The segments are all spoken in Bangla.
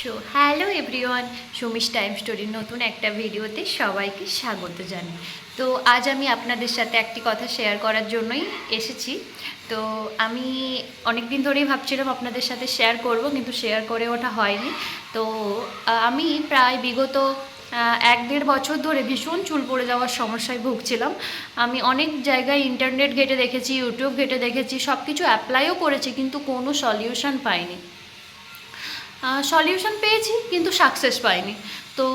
So hello everyone Sumi's time স্টোরির নতুন একটা ভিডিওতে সবাইকে স্বাগত জানাই। তো আজ আমি আপনাদের সাথে একটি কথা শেয়ার করার জন্যই এসেছি। তো আমি অনেক দিন ধরেই ভাবছিলাম আপনাদের সাথে শেয়ার করব, কিন্তু শেয়ার করে ওঠা হয়নি। তো আমি প্রায় বিগত এক দেড় বছর ধরে ভীষণ চুল পড়ে যাওয়ার সমস্যায় ভুগছিলাম। আমি অনেক জায়গায় ইন্টারনেট ঘেটে দেখেছি, ইউটিউব ঘেটে দেখেছি সব কিছু অ্যাপ্লাইও করেছি, কিন্তু কোনো সলিউশন পাইনি। সলিউশন পেয়েছি, কিন্তু সাকসেস পাইনি। তো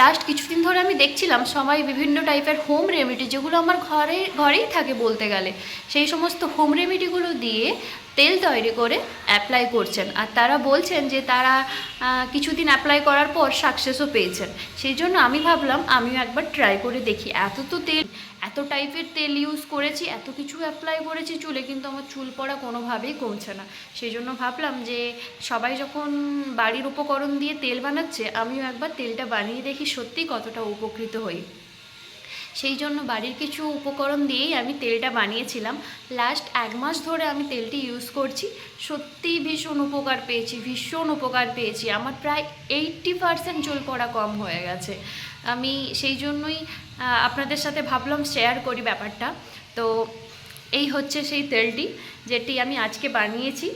লাস্ট কিছুদিন ধরে আমি দেখছিলাম, সবাই বিভিন্ন টাইপের হোম রেমেডি যেগুলো আমার ঘরে, ঘরেই থাকে বলতে গেলে, সেই সমস্ত হোম রেমেডিগুলো দিয়ে তেল তৈরি করে অ্যাপ্লাই করছেন। আর তারা বলছেন যে তারা কিছুদিন অ্যাপ্লাই করার পর সাকসেসও পেয়েছেন। সেই জন্য আমি ভাবলাম, আমিও একবার ট্রাই করে দেখি। এত তো তেল এত টাইপের তেল ইউজ করেছি, এত কিছু অ্যাপ্লাই করেছি চুলে, কিন্তু আমার চুল পড়া কোনোভাবেই কমছে না। সেই জন্য ভাবলাম যে সবাই যখন বাড়ির উপকরণ দিয়ে তেল বানাচ্ছে, আমিও একবার তেলটা বানিয়ে দেখি সত্যি কতটা উপকৃত হই। সেই জন্য বাড়ির কিছু উপকরণ দিয়েই আমি তেলটা বানিয়েছিলাম। লাস্ট এক মাস ধরে আমি তেলটি ইউজ করছি। সত্যিই ভীষণ উপকার পেয়েছি, ভীষণ উপকার পেয়েছি। আমার প্রায় এইট্টি পারসেন্ট চুল পড়া কম হয়ে গেছে। আমি সেই জন্যই আপনাদের সাথে ভাবলাম শেয়ার করি ব্যাপারটা। তো এই হচ্ছে সেই তেলটি, যেটি আমি আজকে বানিয়েছি।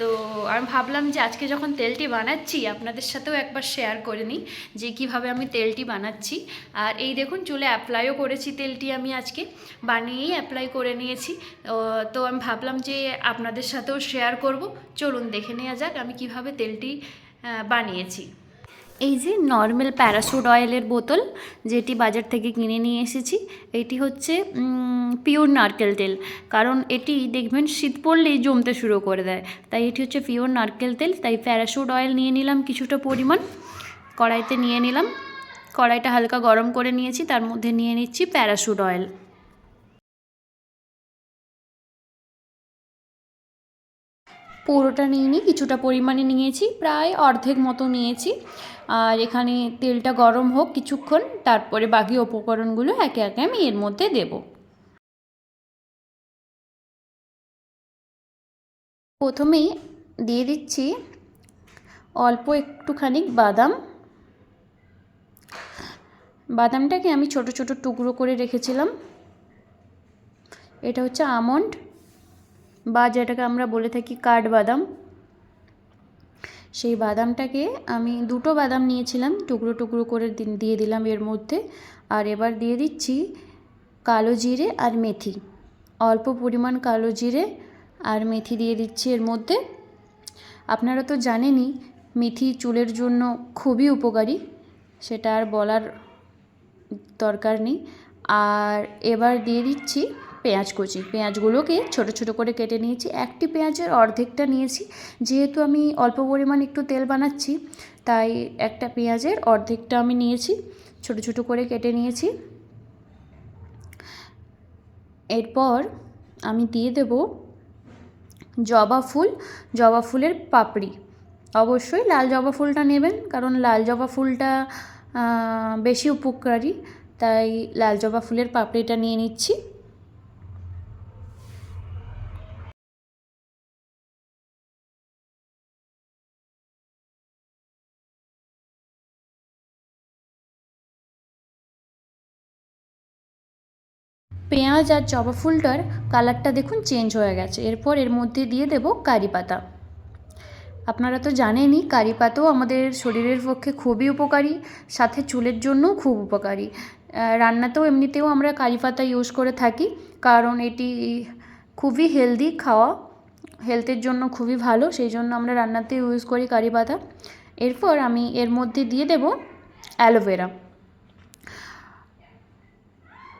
তো আমি ভাবলাম যে আজকে যখন তেলটি বানাচ্ছি, আপনাদের সাথেও একবার শেয়ার করে নিই যে কীভাবে আমি তেলটি বানাচ্ছি। আর এই দেখুন, চুলে অ্যাপ্লাইও করেছি তেলটি আমি আজকে। বানিয়েই অ্যাপ্লাই করে নিয়েছি। তো আমি ভাবলাম যে আপনাদের সাথেও শেয়ার করব। চলুন দেখে নেওয়া যাক আমি কীভাবে তেলটি বানিয়েছি। এই যে নর্মাল প্যারাশুট অয়েলের বোতল, যেটি বাজার থেকে কিনে নিয়ে এসেছি, এটি হচ্ছে পিওর নারকেল তেল। কারণ এটি দেখবেন শীত পড়লেই জমতে শুরু করে দেয়। তাই এটি হচ্ছে পিওর নারকেল তেল, তাই প্যারাশুট অয়েল নিয়ে নিলাম কিছুটা পরিমাণ। কড়াইতে নিয়ে নিলাম। কড়াইটা হালকা গরম করে নিয়েছি, তার মধ্যে নিয়ে নিচ্ছি প্যারাশুট অয়েল পুরোটা নিইনি কিছুটা পরিমাণে নিয়েছি, প্রায় অর্ধেক মতো নিয়েছি। আর এখানে তেলটা গরম হোক কিছুক্ষণ, তারপরে বাকি উপকরণগুলো একে একে আমি এর মধ্যে দেব। প্রথমেই দিয়ে দিচ্ছি অল্প একটুখানি বাদাম। বাদামটাকে আমি ছোট ছোট টুকরো করে রেখেছিলাম। এটা হচ্ছে আমন্ড। বা যেটাকে আমরা বলে থাকি কাঠবাদাম সেই বাদামটাকে আমি দুটো বাদাম নিয়েছিলাম, টুকরো টুকরো করে দিয়ে দিলাম এর মধ্যে। আর এবার দিয়ে দিচ্ছি কালো জিরে আর মেথি। অল্প পরিমাণ কালো জিরে আর মেথি দিয়ে দিচ্ছি এর মধ্যে। আপনারা তো জানেনই, মেথি চুলের জন্য খুবই উপকারী, সেটা আর বলার দরকার নেই। আর এবার দিয়ে দিচ্ছি পেঁয়াজ কুচি। পেঁয়াজগুলোকে ছোট ছোট করে কেটে নিয়েছি। একটি পেঁয়াজের অর্ধেকটা নিয়েছি। যেহেতু আমি অল্প পরিমাণ একটু তেল বানাচ্ছি, তাই একটা পেঁয়াজের অর্ধেকটা আমি নিয়েছি। ছোট ছোট করে কেটে নিয়েছি। এরপর আমি দিয়ে দেব জবা ফুল। জবা ফুলের পাপড়ি। অবশ্যই লাল জবা ফুলটা নেবেন, কারণ লাল জবা ফুলটা বেশি উপকারী। তাই লাল জবা ফুলের পাপড়িটা নিয়ে নিচ্ছি। পেঁয়াজ আর জবা ফুলটার কালারটা দেখুন চেঞ্জ হয়ে গেছে। এরপর এর মধ্যে দিয়ে দেব কারি পাতা। আপনারা তো জানেনই, কারি পাতাও আমাদের শরীরের পক্ষে খুবই উপকারী, সাথে চুলের জন্যও খুব উপকারী। রান্নাতেও এমনিতেও আমরা কারি পাতা ইউজ করে থাকি, কারণ এটি খুবই হেলদি খাওয়া হেলথের জন্য খুবই ভালো, সেই জন্য আমরা রান্নাতে ইউজ করি কারি পাতা। এরপর আমি এর মধ্যে দিয়ে দেব অ্যালোভেরা।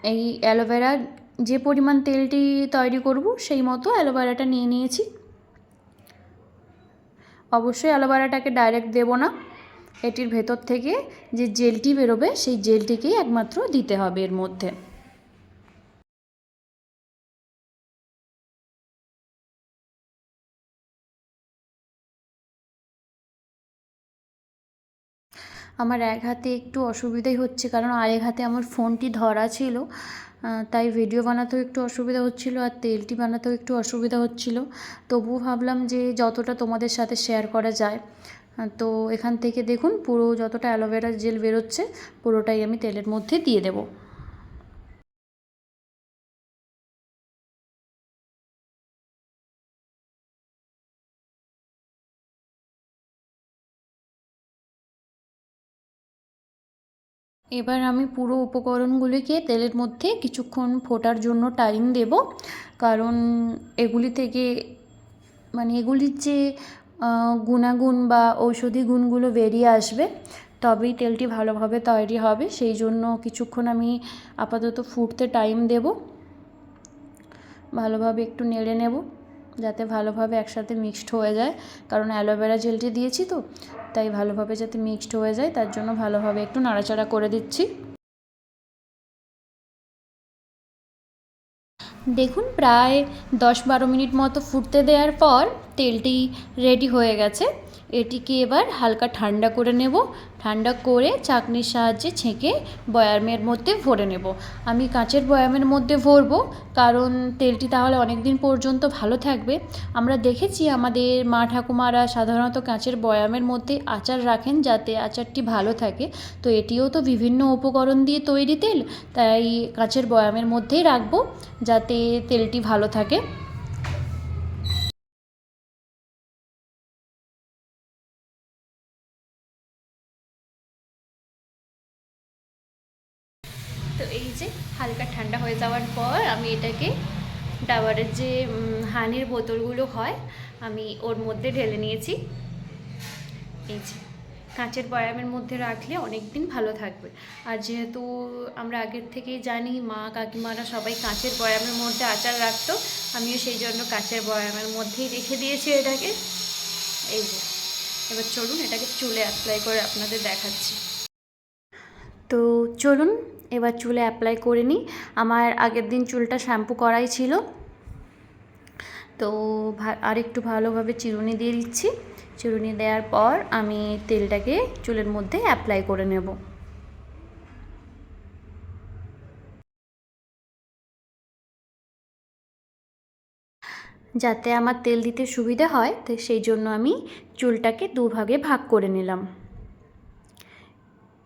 এই অ্যালোভেরা যে পরিমাণ তেলটি তৈরি করব, সেই মতো অ্যালোভেরাটা নিয়ে নিয়েছি। অবশ্যই অ্যালোভেরাটাকে ডাইরেক্ট দেব না। এটির ভেতর থেকে যে জেলটি বেরোবে, সেই জেলটিকেই একমাত্র দিতে হবে এর মধ্যে। আমার এক হাতে একটু অসুবিধাই হচ্ছে, কারণ আরেক হাতে আমার ফোনটি ধরা ছিল। তাই ভিডিও বানাতেও একটু অসুবিধা হচ্ছিল আর তেলটি বানাতেও একটু অসুবিধা হচ্ছিল। তবু ভাবলাম যে যতটা তোমাদের সাথে শেয়ার করা যায়। তো এখান থেকে দেখুন পুরো যতটা অ্যালোভেরা জেল বেরোচ্ছে, পুরোটাই আমি তেলের মধ্যে দিয়ে দেবো। এবার আমি পুরো উপকরণগুলিকে তেলের মধ্যে কিছুক্ষণ ফোটার জন্য টাইম দেব। কারণ এগুলি থেকে মানে এগুলির যে গুণাগুণ বা ঔষধি গুণগুলো বেরিয়ে আসবে, তবেই তেলটি ভালোভাবে তৈরি হবে। সেই জন্য কিছুক্ষণ আমি আপাতত ফুটতে টাইম দেব। ভালোভাবে একটু নেড়ে নেব। যাতে ভালোভাবে একসাথে মিক্সড হয়ে যায়। কারণ অ্যালোভেরা জেলটি দিয়েছি তো, তাই ভালোভাবে যাতে মিক্সড হয়ে যায়, তার জন্য ভালোভাবে একটু নাড়াচাড়া করে দিচ্ছি। দেখুন, প্রায় দশ বারো মিনিট মতো ফুটতে দেওয়ার পর তেলটি রেডি হয়ে গেছে। এটিকে এবার হালকা ঠান্ডা করে নেব। ঠান্ডা করে চাকনির সাহায্যে ছেঁকে বয়ামের মধ্যে ভরে নেব। আমি কাঁচের বয়ামের মধ্যে ভরবো, কারণ তেলটি তাহলে অনেক দিন পর্যন্ত ভালো থাকবে। আমরা দেখেছি আমাদের মা ঠাকুমারা সাধারণত কাঁচের বয়ামের মধ্যে আচার রাখেন যাতে আচারটি ভালো থাকে। তো এটিও তো বিভিন্ন উপকরণ দিয়ে তৈরি তেল, তাই কাঁচের বয়ামের মধ্যেই রাখব যাতে তেলটি ভালো থাকে। তো এই যে হালকা ঠান্ডা হয়ে যাওয়ার পর আমি এটাকে ডাবারের যে হানির বোতলগুলো হয়, আমি ওর মধ্যে ঢেলে নিয়েছি। এই যে, কাঁচের বয়ামের মধ্যে রাখলে অনেক দিন ভালো থাকবে। আর যেহেতু আমরা আগের থেকেই জানি, মা কাকিমারা সবাই কাঁচের বয়ামের মধ্যে আচার রাখতো, আমিও সেই জন্য কাঁচের বয়ামের মধ্যেই রেখে দিয়েছি এটাকে। এই যে, এবার চলুন এটাকে চুলে অ্যাপ্লাই করে আপনাদের দেখাচ্ছি। তো চলুন এবার চুলে অ্যাপ্লাই করে নিই। আমার আগের দিন চুলটা শ্যাম্পু করাই ছিল। তো আর একটু ভালোভাবে চিরুনি দিয়ে দিচ্ছি। চিরুনি দেওয়ার পর আমি তেলটাকে চুলের মধ্যে অ্যাপ্লাই করে নেব। যাতে আমার তেল দিতে সুবিধা হয়, তো সেই জন্য আমি চুলটাকে দুভাগে ভাগ করে নিলাম।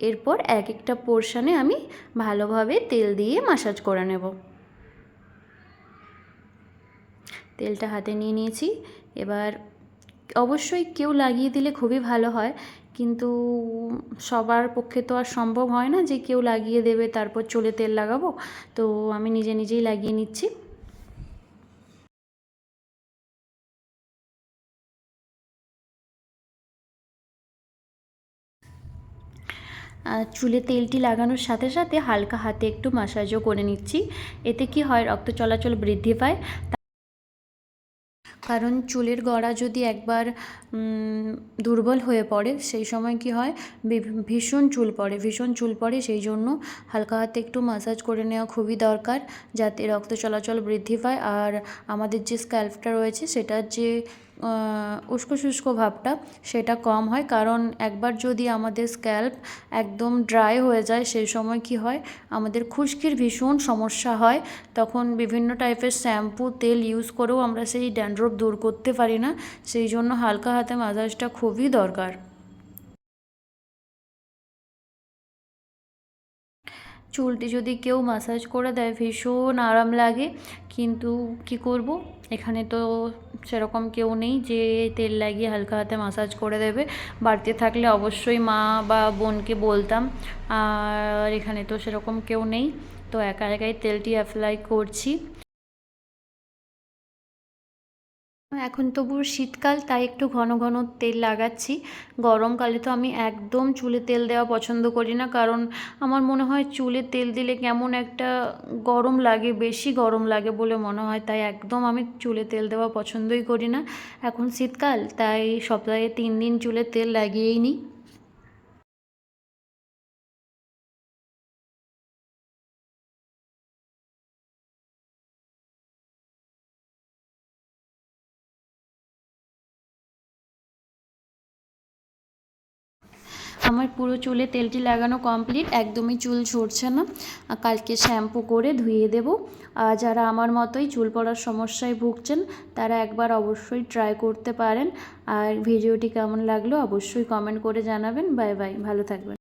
এরপর এক একটা পোর্শনে আমি ভালোভাবে তেল দিয়ে মাসাজ করে নেব। তেলটা হাতে নিয়ে নিয়েছি। এবার অবশ্যই কেউ লাগিয়ে দিলে খুবই ভালো হয়, কিন্তু সবার পক্ষে তো আর সম্ভব হয় না যে কেউ লাগিয়ে দেবে, তারপর চলে তেল লাগাবো। তো আমি নিজে নিজেই লাগিয়ে নিচ্ছি। চুলে তেলটি লাগানোর সাথে সাথে হালকা হাতে একটু মাসাজও করে নিচ্ছি। এতে কি হয়, রক্ত চলাচল বৃদ্ধি পায়। কারণ চুলের গড়া যদি একবার দুর্বল হয়ে পড়ে, সেই সময় কি হয় ভীষণ চুল পড়ে, ভীষণ চুল পড়ে, সেই জন্য হালকা হাতে একটু মাসাজ করে নেওয়া খুবই দরকার, যাতে রক্ত চলাচল বৃদ্ধি পায়। আর আমাদের যে স্ক্যাল্পটা রয়েছে, সেটার যে উস্কো শুষ্ক ভাবটা সেটা কম হয়। কারণ একবার যদি আমাদের স্ক্যাল্প একদম ড্রাই হয়ে যায়, সেই সময় কি হয়? আমাদের খুশকির ভীষণ সমস্যা হয়। তখন বিভিন্ন টাইপের শ্যাম্পু, তেল ইউজ করেও আমরা সেই ড্যান্ড্রপ দূর করতে পারি না। সেই জন্য হালকা হাতে মাসাজটা খুবই দরকার। চুলটি যদি কেউ মাসাজ করে দেয়, ভীষণ আরাম লাগে। কিন্তু কি করব? এখানে তো সেরকম কেউ নেই যে তেল লাগিয়ে হালকা হাতে মাসাজ করে দেবে। বাড়িতে থাকলে অবশ্যই মা বা বোনকে বলতাম। আর এখানে তো সেরকম কেউ নেই। তো একা একাই তেলটি অ্যাপ্লাই করছি। এখন তবু শীতকাল, তাই একটু ঘন ঘন তেল লাগাচ্ছি। গরমকালে তো আমি একদম চুলে তেল দেওয়া পছন্দ করি না, কারণ আমার মনে হয় চুলে তেল দিলে কেমন একটা গরম লাগে, বেশি গরম লাগে বলে মনে হয়, তাই একদম আমি চুলে তেল দেওয়া পছন্দই করি না। এখন শীতকাল, তাই সপ্তাহে তিন দিন চুলে তেল লাগিয়েই নিই। আমার পুরো চুলে তেলটি লাগানো কমপ্লিট একদমই চুল ঝরছে না। কালকে শ্যাম্পু করে ধুয়ে দেব। আর যারা আমার মতোই চুল পড়ার সমস্যায় ভুগছেন, তারা একবার অবশ্যই ট্রাই করতে পারেন। আর ভিডিওটি কেমন লাগল অবশ্যই কমেন্ট করে জানাবেন। বাই বাই ভালো থাকবেন।